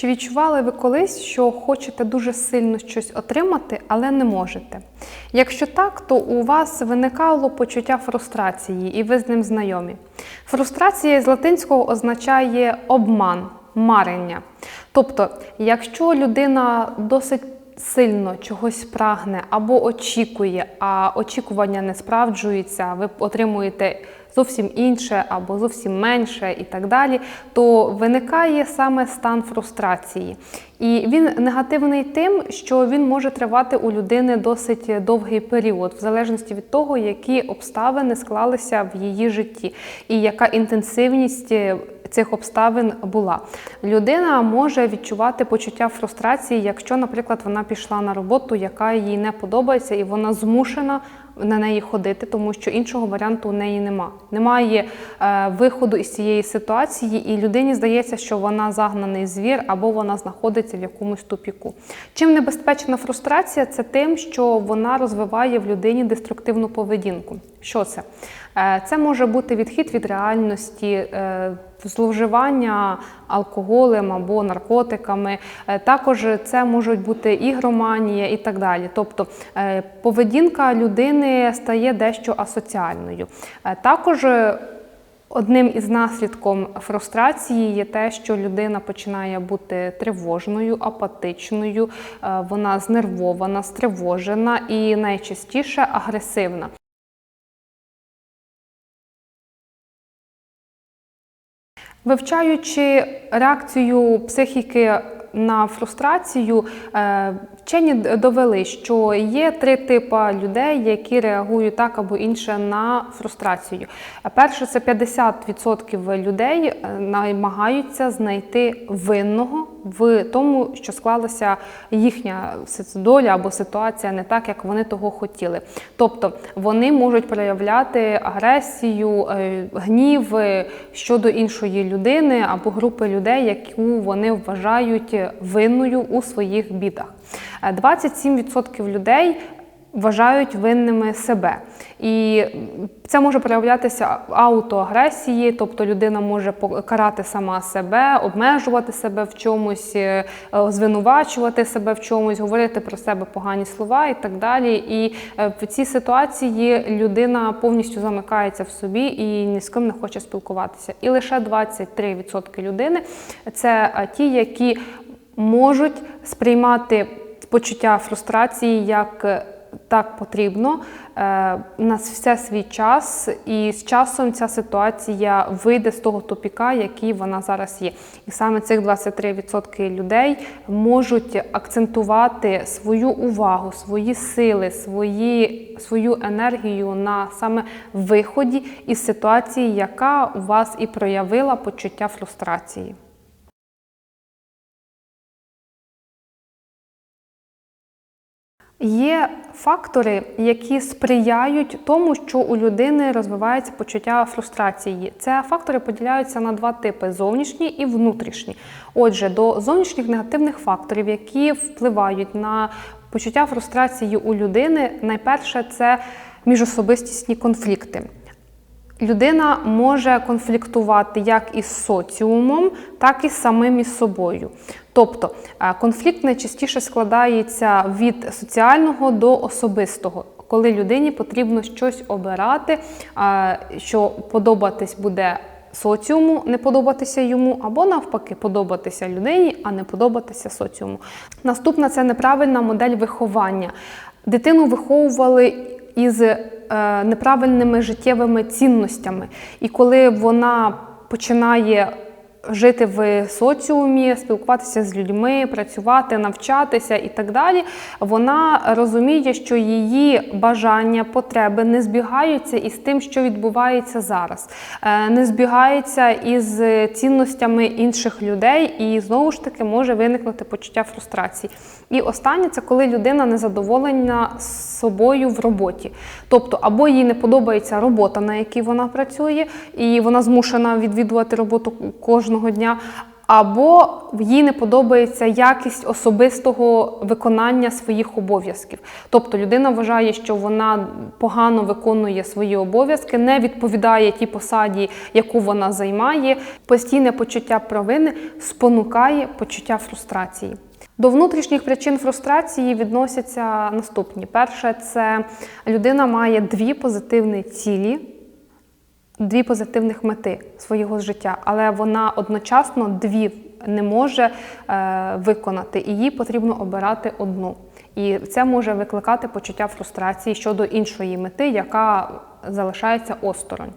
Чи відчували ви колись, що хочете дуже сильно щось отримати, але не можете? Якщо так, то у вас виникало почуття фрустрації, і ви з ним знайомі. Фрустрація з латинського означає обман, марення. Тобто, якщо людина досить сильно чогось прагне або очікує, а очікування не справджуються, ви отримуєте зовсім інше або зовсім менше і так далі, то виникає саме стан фрустрації. І він негативний тим, що він може тривати у людини досить довгий період, в залежності від того, які обставини склалися в її житті, і яка інтенсивність цих обставин була. Людина може відчувати почуття фрустрації, якщо, наприклад, вона пішла на роботу, яка їй не подобається, і вона змушена на неї ходити, тому що іншого варіанту у неї нема. Немає е, виходу із цієї ситуації, і людині здається, що вона загнаний звір або вона знаходиться в якомусь тупіку. Чим небезпечна фрустрація, це тим, що вона розвиває в людині деструктивну поведінку. Що це? Е, це може бути відхід від реальності. Е, Зловживання алкоголем або наркотиками, Е, також це можуть бути ігроманія і так далі. Тобто поведінка людини стає дещо асоціальною. Також Одним із наслідком фрустрації є те, що людина починає бути тривожною, апатичною, вона знервована, стривожена і найчастіше агресивна. Вивчаючи реакцію психіки на фрустрацію, е, вчені довели, що є три типи людей, які реагують так або інше на фрустрацію. Перше, це 50% людей е, намагаються знайти винного в тому, що склалася їхня доля або ситуація не так, як вони того хотіли. Тобто вони можуть проявляти агресію, е, гнів е, щодо іншої людини або групи людей, яку вони вважають винною у своїх бідах. Е, 27% людей вважають винними себе. І це може проявлятися аутоагресії, тобто людина може карати сама себе, обмежувати себе в чомусь, е, звинувачувати себе в чомусь, говорити про себе погані слова і так далі. І е, в цій ситуації людина повністю замикається в собі і ні з ким не хоче спілкуватися. І лише 23% людини це е, ті, які можуть сприймати почуття фрустрації як так потрібно. Е, У нас все свій час, і з часом ця ситуація вийде з того тупіка, який вона зараз є. І саме цих 23% людей можуть акцентувати свою увагу, свої сили, свої, свою енергію на саме виході із ситуації, яка у вас і проявила почуття фрустрації. Є фактори, які сприяють тому, що у людини розвивається почуття фрустрації. Це фактори поділяються на два типи: зовнішні і внутрішні. Отже, до зовнішніх негативних факторів, які впливають на почуття фрустрації у людини, найперше це міжособистісні конфлікти. Людина може конфліктувати як із соціумом, так і самим із собою. Тобто е, конфлікт найчастіше складається від соціального до особистого, коли людині потрібно щось обирати, е, що подобатись буде соціуму, не подобатися йому, або навпаки, подобатися людині, а не подобатися соціуму. Наступна це неправильна модель виховання. Дитину виховували із е, неправильними життєвими цінностями. І коли вона починає жити в соціумі, спілкуватися з людьми, працювати, навчатися і так далі, вона розуміє, що її бажання, потреби не збігаються із тим, що відбувається зараз, Е, не збігаються із цінностями інших людей, і знову ж таки може виникнути почуття фрустрації. І останнє це коли людина незадоволена собою в роботі. Тобто, або їй не подобається робота, на якій вона працює, і вона змушена відвідувати роботу кожного дня. або їй не подобається якість особистого виконання своїх обов'язків. Тобто людина вважає, що вона погано виконує свої обов'язки, не відповідає тій посаді, яку вона займає. Постійне почуття провини спонукає почуття фрустрації. До внутрішніх причин фрустрації відносяться наступні: перше, це людина має дві позитивні цілі дві позитивних мети свого життя, але вона одночасно дві не може е, виконати, і їй потрібно обирати одну. І це може викликати почуття фрустрації щодо іншої мети, яка залишається осторонь.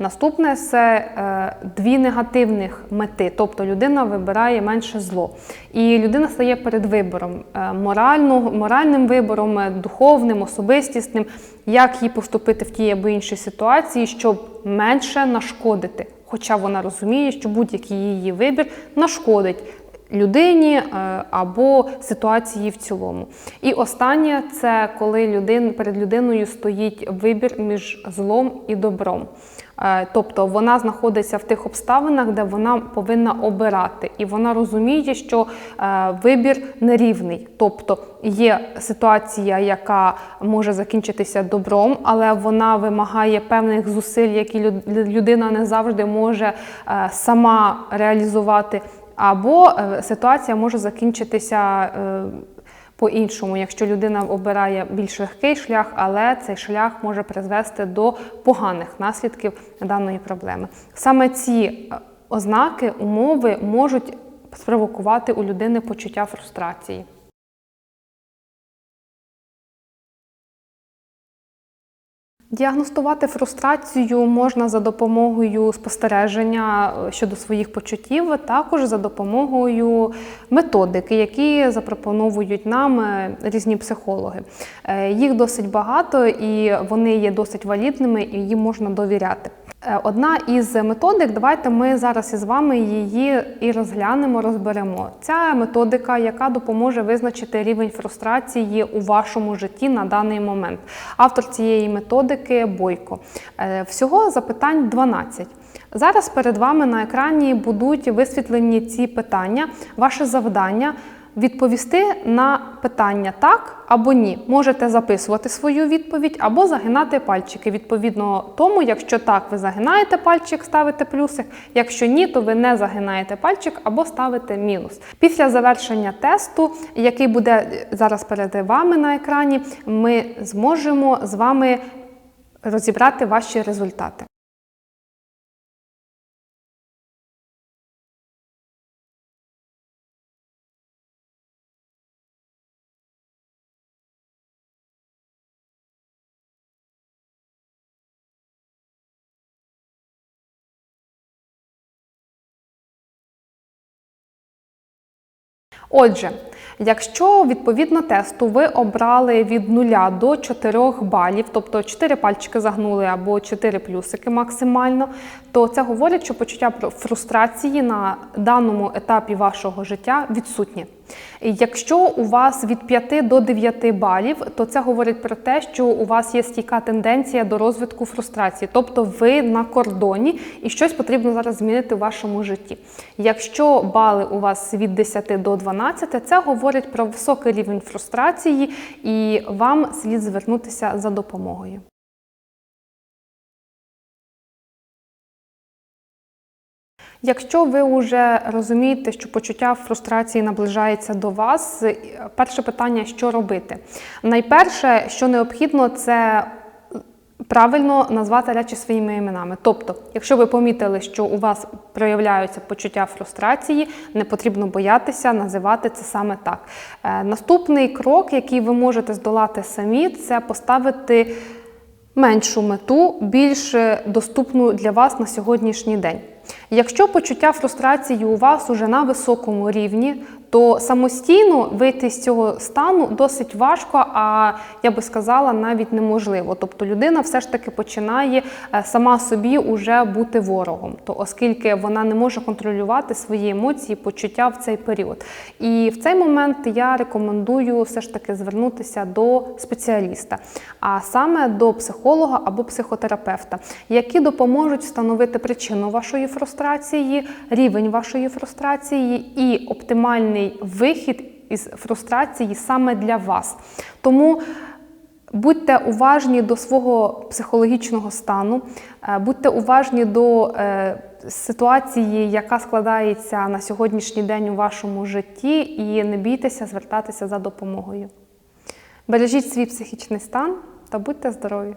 Наступне це е, дві негативних мети, тобто людина вибирає менше зло. І людина стає перед вибором е, морально, моральним вибором, е, духовним, особистісним, як їй поступити в тій або іншій ситуації, щоб менше нашкодити. Хоча вона розуміє, що будь-який її вибір нашкодить людині е, або ситуації в цілому. І останнє це коли людин, перед людиною стоїть вибір між злом і добром. Е, тобто вона знаходиться в тих обставинах, де вона повинна обирати, і вона розуміє, що е, вибір нерівний. Тобто є ситуація, яка може закінчитися добром, але вона вимагає певних зусиль, які людина не завжди може сама реалізувати. Або ситуація може закінчитися по-іншому, якщо людина обирає більш легкий шлях, але цей шлях може призвести до поганих наслідків даної проблеми. Саме ці ознаки, умови можуть спровокувати у людини почуття фрустрації. Діагностувати фрустрацію можна за допомогою спостереження е, щодо своїх почуттів, також за допомогою методики, які запропонують нам е, різні психологи. Е, їх досить багато і вони є досить валідними, і їм можна довіряти. Е, одна із методик, давайте ми зараз із вами її і розглянемо, розберемо. Ця методика, яка допоможе визначити рівень фрустрації у вашому житті на даний момент. Автор цієї методики Бойко. Е, всього запитань 12. Зараз перед вами на екрані будуть висвітлені ці питання, ваше завдання відповісти на питання так або ні. Можете записувати свою відповідь або загинати пальчики. Відповідно тому, якщо так, ви загинаєте пальчик, ставите плюсик. Якщо ні, то ви не загинаєте пальчик або ставите мінус. Після завершення тесту, який буде зараз перед вами на екрані, ми зможемо з вами розібрати ваші результати. Отже, якщо відповідно тесту ви обрали від 0 до 4 балів, тобто 4 пальчики загнули або 4 плюсики максимально, то це говорить, що почуття фрустрації на даному етапі вашого життя відсутнє. Якщо у вас від 5 до 9 балів, то це говорить про те, що у вас є стійка тенденція до розвитку фрустрації, тобто ви на кордоні і щось потрібно зараз змінити в вашому житті. Якщо бали у вас від 10 до 12, це говорить про високий рівень фрустрації, і вам слід звернутися за допомогою. Якщо ви вже розумієте, що почуття фрустрації наближається до вас, перше питання, що робити? Найперше, що необхідно, це правильно назвати речі своїми іменами. Тобто, якщо ви помітили, що у вас проявляються почуття фрустрації, не потрібно боятися називати це саме так. Е, наступний крок, який ви можете здолати самі, це поставити меншу мету, більш доступну для вас на сьогоднішній день. Якщо почуття фрустрації у вас уже на високому рівні, то самостійно вийти з цього стану досить важко, а я би сказала, навіть неможливо. Тобто людина все ж таки починає е, сама собі уже бути ворогом, то оскільки вона не може контролювати свої емоції, почуття в цей період. І в цей момент я рекомендую все ж таки звернутися до спеціаліста, а саме до психолога або психотерапевта, які допоможуть встановити причину вашої фрустрації фрустрації, рівень вашої фрустрації і оптимальний вихід із фрустрації саме для вас. Тому Будьте уважні до свого психологічного стану, е, будьте уважні до е, ситуації, яка складається на сьогоднішній день у вашому житті, і не бійтеся звертатися за допомогою. Бережіть свій психічний стан та будьте здорові!